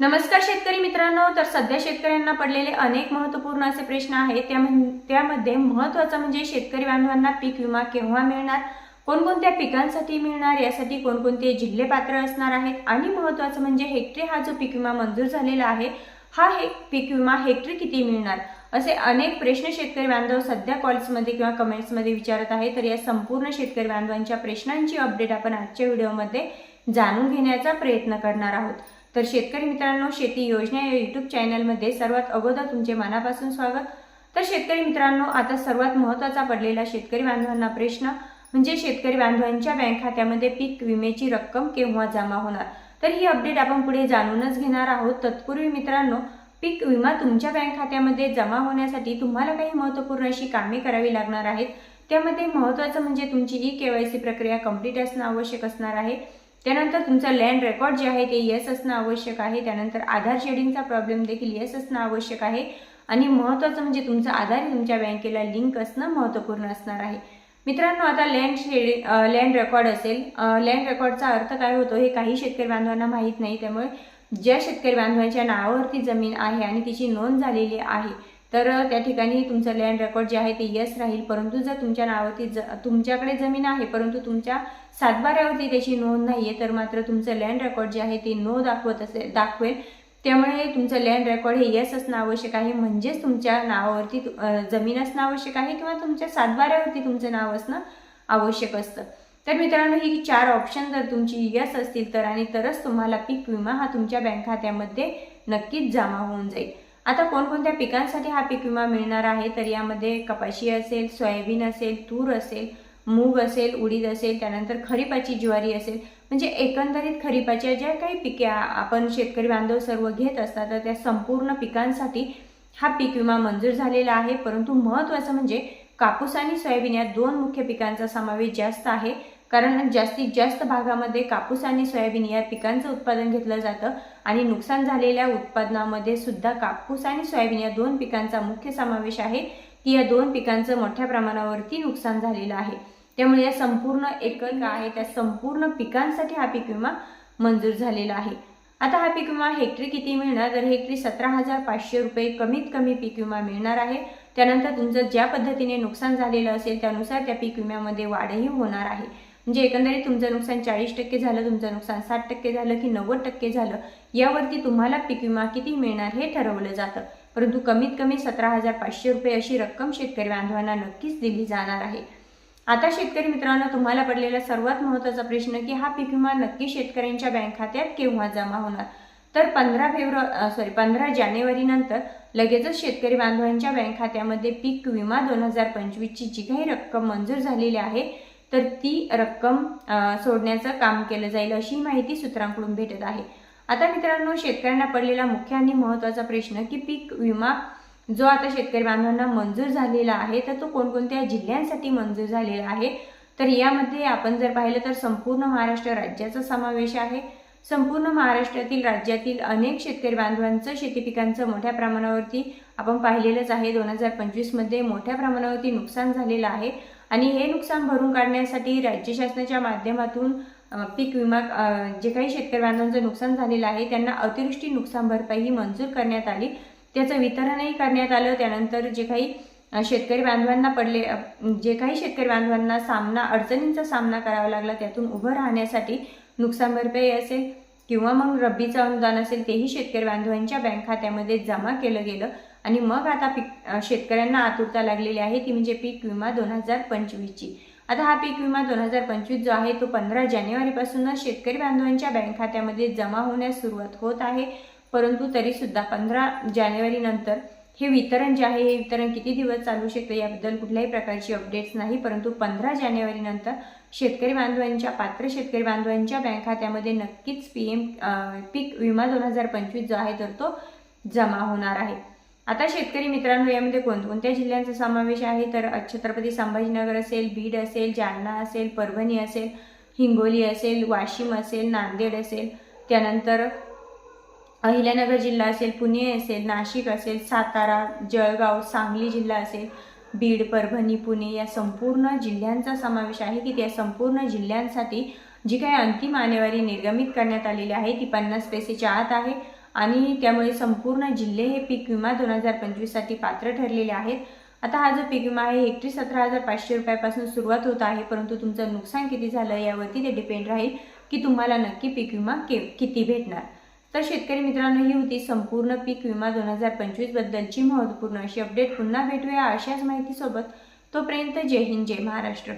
नमस्कार शेतकरी मित्रांनो तर सध्या शेतकऱ्यांना पडलेले अनेक महत्त्वपूर्ण असे प्रश्न आहेत. त्या त्यामध्ये महत्त्वाचं म्हणजे शेतकरी बांधवांना पीक विमा केव्हा मिळणार कोणकोणत्या पिकांसाठी मिळणार यासाठी कोणकोणते जिल्हे पात्र असणार आहेत आणि महत्त्वाचं म्हणजे हेक्टरी हा जो पीक विमा मंजूर झालेला आहे हा हे पीक विमा हेक्टरी किती मिळणार? असे अनेक प्रश्न शेतकरी बांधव सध्या कॉल्समध्ये किंवा कमेंट्समध्ये विचारत आहे तर या संपूर्ण शेतकरी बांधवांच्या प्रश्नांची अपडेट आपण आजच्या व्हिडिओमध्ये जाणून घेण्याचा प्रयत्न करणार आहोत. तर शेतकरी मित्रांनो शेती योजना या युट्यूब चॅनलमध्ये सर्वात अगोदर तुमचे मनापासून स्वागत. तर शेतकरी मित्रांनो आता सर्वात महत्त्वाचा पडलेला शेतकरी बांधवांना प्रश्न म्हणजे शेतकरी बांधवांच्या बँक खात्यामध्ये पीक विम्याची रक्कम केव्हा जमा होणार? तर ही अपडेट आपण पुढे जाणूनच घेणार आहोत. तत्पूर्वी मित्रांनो पीक विमा तुमच्या बँक खात्यामध्ये जमा होण्यासाठी तुम्हाला काही महत्त्वपूर्ण अशी कामे करावी लागणार आहेत. त्यामध्ये महत्त्वाचं म्हणजे तुमची ई के वाय सी प्रक्रिया कंप्लीट असणं आवश्यक असणार आहे. त्यानंतर तुमचं लँड रेकॉर्ड जे आहे ते येस असणं आवश्यक आहे. त्यानंतर आधार शेडिंगचा प्रॉब्लेम देखील येस असणं आवश्यक आहे. आणि महत्त्वाचं म्हणजे तुमचं आधार तुमच्या बँकेला लिंक असणं महत्त्वपूर्ण असणार आहे. मित्रांनो आता लँड शेडिंग लँड रेकॉर्ड असेल. लँड रेकॉर्डचा अर्थ काय होतो हे काही शेतकरी बांधवांना माहीत नाही. त्यामुळे ज्या शेतकरी बांधवांच्या नावावरती जमीन आहे आणि तिची नोंद झालेली आहे तर त्या ठिकाणी तुमचं लँड रेकॉर्ड जे आहे ते यस राहील. परंतु जर तुमच्या नावावरती ज तुमच्याकडे जमीन आहे परंतु तुमच्या सातबाऱ्यावरती त्याची नोंद नाही आहे तर मात्र तुमचं लँड रेकॉर्ड जे आहे ते नो दाखवत असेल दाखवेल. त्यामुळे तुमचं लँड रेकॉर्ड हे यस असणं आवश्यक आहे. म्हणजेच तुमच्या नावावरती जमीन असणं आवश्यक आहे किंवा तुमच्या सातबाऱ्यावरती तुमचं नाव असणं आवश्यक असतं. तर मित्रांनो ही चार ऑप्शन जर तुमची यस असतील तर आणि तरच तुम्हाला पीक विमा हा तुमच्या बँक खात्यामध्ये नक्कीच जमा होऊन जाईल. आता कोणकोणत्या पिकांसाठी हा पीक विमा मिळणार आहे? तर यामध्ये कपाशी असेल सोयाबीन असेल तूर असेल मूग असेल उडीद असेल त्यानंतर खरीपाची ज्वारी असेल. म्हणजे एकंदरीत खरीपाच्या ज्या काही पिके आपण शेतकरी बांधव सर्व घेत असतात तर त्या संपूर्ण पिकांसाठी हा पीक विमा मंजूर झालेला आहे. परंतु महत्त्वाचं म्हणजे कापूस आणि सोयाबीन या दोन मुख्य पिकांचा समावेश जास्त आहे. कारण जास्तीत जास्त भागामध्ये कापूस आणि सोयाबीन या पिकांचं उत्पादन घेतलं जातं आणि नुकसान झालेल्या उत्पादनामध्ये सुद्धा कापूस आणि सोयाबीन या दोन पिकांचा मुख्य समावेश आहे. की या दोन पिकांचं मोठ्या प्रमाणावरती नुकसान झालेलं आहे. त्यामुळे या संपूर्ण एकक आहे त्या संपूर्ण पिकांसाठी हा पीक विमा मंजूर झालेला आहे. आता हा पीक विमा हेक्टरी किती मिळणार? तर हेक्टरी सतरा हजार पाचशे रुपये कमीत कमी पीक विमा मिळणार आहे. त्यानंतर तुमचं ज्या पद्धतीने नुकसान झालेलं असेल त्यानुसार त्या पीक विम्यामध्ये वाढही होणार आहे. म्हणजे एकंदरीत तुमचं नुकसान चाळीस टक्के झालं तुमचं नुकसान साठ टक्के झालं की नव्वद टक्के झालं यावरती तुम्हाला पीक विमा किती मिळणार हे ठरवलं जातं. परंतु कमीत कमी सतरा हजार पाचशे रुपये अशी रक्कम शेतकरी बांधवांना नक्कीच दिली जाणार आहे. आता शेतकरी मित्रांनो तुम्हाला पडलेला सर्वात महत्त्वाचा प्रश्न की हा पीक विमा नक्की शेतकऱ्यांच्या बँक खात्यात केव्हा जमा होणार? तर पंधरा फेब्रुवारी सॉरी पंधरा जानेवारी नंतर लगेचच शेतकरी बांधवांच्या बँक खात्यामध्ये पीक विमा दोन हजार पंचवीसची जी काही रक्कम मंजूर झालेली आहे तर ती रक्कम सोडण्याचं काम केलं जाईल अशी माहिती सूत्रांकडून भेटत आहे. आता मित्रांनो शेतकऱ्यांना पडलेला मुख्य आणि महत्त्वाचा प्रश्न की पीक विमा जो आता शेतकरी बांधवांना मंजूर झालेला आहे तर तो कोणकोणत्या जिल्ह्यांसाठी मंजूर झालेला आहे? तर यामध्ये आपण जर पाहिलं तर संपूर्ण महाराष्ट्र राज्याचा समावेश आहे. संपूर्ण महाराष्ट्रातील राज्यातील अनेक शेतकरी बांधवांचं शेती पिकांचं मोठ्या प्रमाणावरती आपण पाहिलेलंच आहे. दोन हजार पंचवीसमध्ये मोठ्या प्रमाणावरती नुकसान झालेलं आहे. आणि हे नुकसान भरून काढण्यासाठी राज्य शासनाच्या माध्यमातून पीक विमा जे काही शेतकरी बांधवांचं नुकसान झालेलं आहे त्यांना अतिवृष्टी नुकसान भरपाई ही मंजूर करण्यात आली. त्याचं वितरणही करण्यात आलं. त्यानंतर जे काही शेतकरी बांधवांना पडले जे काही शेतकरी बांधवांना सामना अडचणींचा सामना करावा लागला त्यातून उभं राहण्यासाठी नुकसान भरपाई असेल किंवा मग रब्बीचं अनुदान असेल तेही शेतकरी बांधवांच्या बँक खात्यामध्ये जमा केलं गेलं. आणि मग आता पीक शेतकऱ्यांना आतुरता लागलेली आहे. ती म्हणजे पीक विमा दोन हजार पंचवीसची. आता हा पीक विमा दोन हजार पंचवीस जो आहे तो पंधरा जानेवारीपासूनच शेतकरी बांधवांच्या बँक खात्यामध्ये जमा होण्यास सुरुवात होत आहे. परंतु तरीसुद्धा पंधरा जानेवारीनंतर हे वितरण जे आहे हे वितरण किती दिवस चालू शकतं याबद्दल कुठल्याही प्रकारची अपडेट्स नाही. परंतु पंधरा जानेवारीनंतर शेतकरी बांधवांच्या पात्र शेतकरी बांधवांच्या बँक खात्यामध्ये नक्कीच पी एम पीक विमा दोन हजार पंचवीस जो आहे तर तो जमा होणार आहे. आता शेतकरी मित्रांनो यामध्ये कोणकोणत्या जिल्ह्यांचा समावेश आहे? तर छत्रपती संभाजीनगर असेल बीड असेल जालना असेल परभणी असेल हिंगोली असेल वाशिम असेल नांदेड असेल त्यानंतर अहिल्यानगर जिल्हा असेल पुणे असेल नाशिक असेल सातारा जळगाव सांगली जिल्हा असेल बीड परभणी पुणे या संपूर्ण जिल्ह्यांचा समावेश आहे. की त्या संपूर्ण जिल्ह्यांसाठी जी काही अंतिम आनेवारी निर्गमित करण्यात आलेली आहे ती पन्नास पैसेच्या आत आहे. आणि त्यामुळे संपूर्ण जिल्हे हे पीक विमा दोन हजार पंचवीससाठी पात्र ठरलेले आहेत. आता हा जो पीक विमा आहे हेक्टरी सतरा हजार पाचशे रुपयापासून सुरुवात होत आहे परंतु तुमचं नुकसान किती झालं यावरती ते डिपेंड राहील की तुम्हाला नक्की पीक विमा के किती भेटणार. तर शेतकरी मित्रांनो ही होती संपूर्ण पीक विमा दोन हजार पंचवीसबद्दलची महत्त्वपूर्ण अशी अपडेट पुन्हा भेटूया अशाच माहितीसोबत. तोपर्यंत जय हिंद जय महाराष्ट्र.